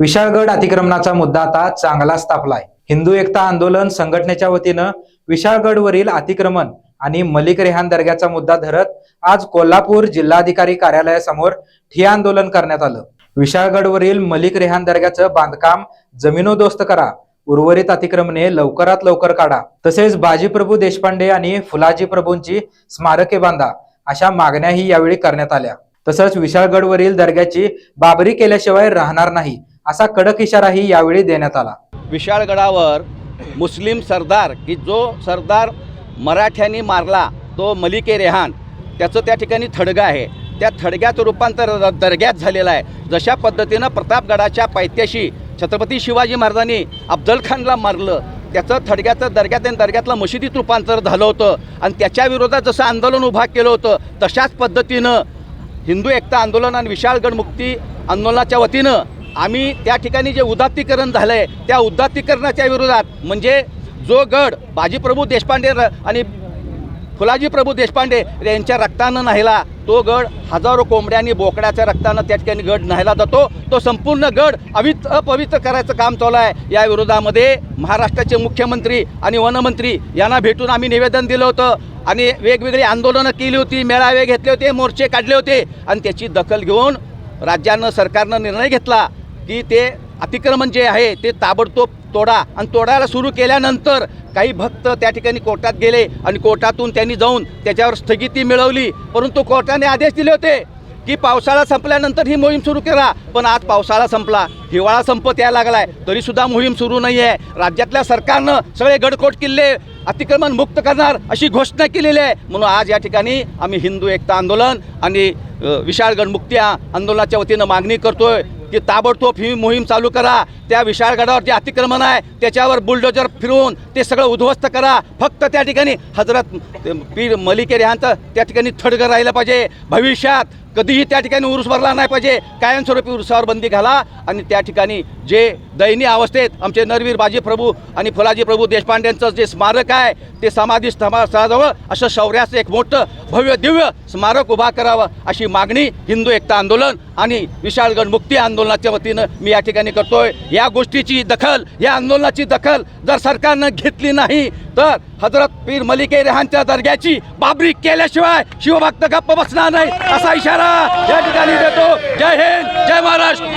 विशाळगड अतिक्रमणाचा मुद्दा आता चांगलाच तापलाय हिंदू एकता आंदोलन संघटनेच्या वतीनं विशाळगडवरील अतिक्रमण आणि मलिक रेहान दर्ग्याचा मुद्दा धरत आज कोल्हापूर जिल्हाधिकारी कार्यालयासमोर ठिया आंदोलन करण्यात आलं. विशाळगडवरील मलिक रेहान दर्ग्याचं बांधकाम जमिनोदोस्त करा. उर्वरित अतिक्रमणे लवकरात लवकर काढा. तसेच बाजीप्रभू देशपांडे आणि फुलाजी प्रभूंची स्मारके बांधा. अशा मागण्याही यावेळी करण्यात आल्या. तसंच विशाळगडवरील दर्ग्याची बाबरी केल्याशिवाय राहणार नाही. असा कडक इशाराही यावेळी देण्यात आला. विशाळगडावर मुस्लिम सरदार की जो सरदार मराठ्यांनी मारला तो मलिके रेहान त्याचं त्या ठिकाणी थडगं आहे. त्या थडग्याचं रूपांतर दर्ग्यात झालेलं आहे. जशा पद्धतीनं प्रतापगडाच्या पायथ्याशी छत्रपती शिवाजी महाराजांनी अफजल खानला मारलं त्याचं थडग्याचं दर्ग्यात आणि दर्ग्यातलं मशिदीत रूपांतर झालं होतं. आणि त्याच्या विरोधात जसं आंदोलन उभा केलं होतं तशाच पद्धतीनं हिंदू एकता आंदोलन आणि विशाळगड मुक्ती आंदोलनाच्या वतीनं आम्ही त्या ठिकाणी जे उदात्तीकरण झालं आहे त्या उदात्तीकरणाच्या विरोधात म्हणजे जो गड बाजीप्रभू देशपांडे आणि फुलाजी प्रभू देशपांडे यांच्या रक्तानं नाहिला तो गड हजारो कोंबड्या आणि बोकड्याच्या रक्तानं त्या ठिकाणी गड न्हायला जातो. तो संपूर्ण गड अवित अपवित्र करायचं काम चालू आहे या विरोधामध्ये महाराष्ट्राचे मुख्यमंत्री आणि वनमंत्री यांना भेटून आम्ही निवेदन दिलं होतं आणि वेगवेगळी आंदोलनं केली होती मेळावे घेतले होते मोर्चे काढले होते. आणि त्याची दखल घेऊन राज्यानं सरकारनं निर्णय घेतला. की ते अतिक्रमण जे आहे ते ताबडतोब तोडा. आणि तोडायला सुरू केल्यानंतर काही भक्त त्या ठिकाणी कोर्टात गेले आणि कोर्टातून त्यांनी जाऊन त्याच्यावर स्थगिती मिळवली. परंतु कोर्टाने आदेश दिले होते की पावसाळा संपल्यानंतर ही मोहीम सुरू करा. पण आज पावसाळा संपला. हिवाळा संपत यायला लागलाय. तरीसुद्धा मोहीम सुरू नाही आहे राज्यातल्या सरकारनं सगळे गडकोट किल्ले अतिक्रमण मुक्त करणार अशी घोषणा केलेली आहे. म्हणून आज या ठिकाणी आम्ही हिंदू एकता आंदोलन आणि विशाळगड मुक्ती आंदोलनाच्या वतीनं मागणी करतोय. की ताबडतोब ही मोहीम चालू करा. त्या विशाळगडावर जे अतिक्रमण आहे त्याच्यावर बुलडोजर फिरवून ते सगळं उद्ध्वस्त करा. फक्त त्या ठिकाणी हजरत पीर मलिके रेहांचं त्या ठिकाणी थडगं राहिलं पाहिजे. भविष्यात कधीही त्या ठिकाणी उरूस भरला नाही पाहिजे. कायमस्वरूपी उरुसावर बंदी घाला आणि त्या ठिकाणी जे दयनीय अवस्थेत आमचे नरवीर बाजी प्रभू आणि फुलाजी प्रभू देशपांड्यांचं जे स्मारक आहे ते समाधी स्थळाजवळ असं शौर्याचं एक मोठं भव्य दिव्य स्मारक उभा करावं अशी मागणी हिंदू एकता आंदोलन आणि विशाळगड मुक्ती आंदोलनाच्या वतीनं मी या ठिकाणी करतोय. या गोष्टीची दखल या आंदोलनाची दखल जर सरकारनं घेतली नाही तर हजरत पीर मलिके रेहानच्या दर्ग्याची बाबरी केल्याशिवाय शिवभक्त गप्प बसणार नाही. असा इशारा या ठिकाणी देतो. जय हिंद जय महाराष्ट्र.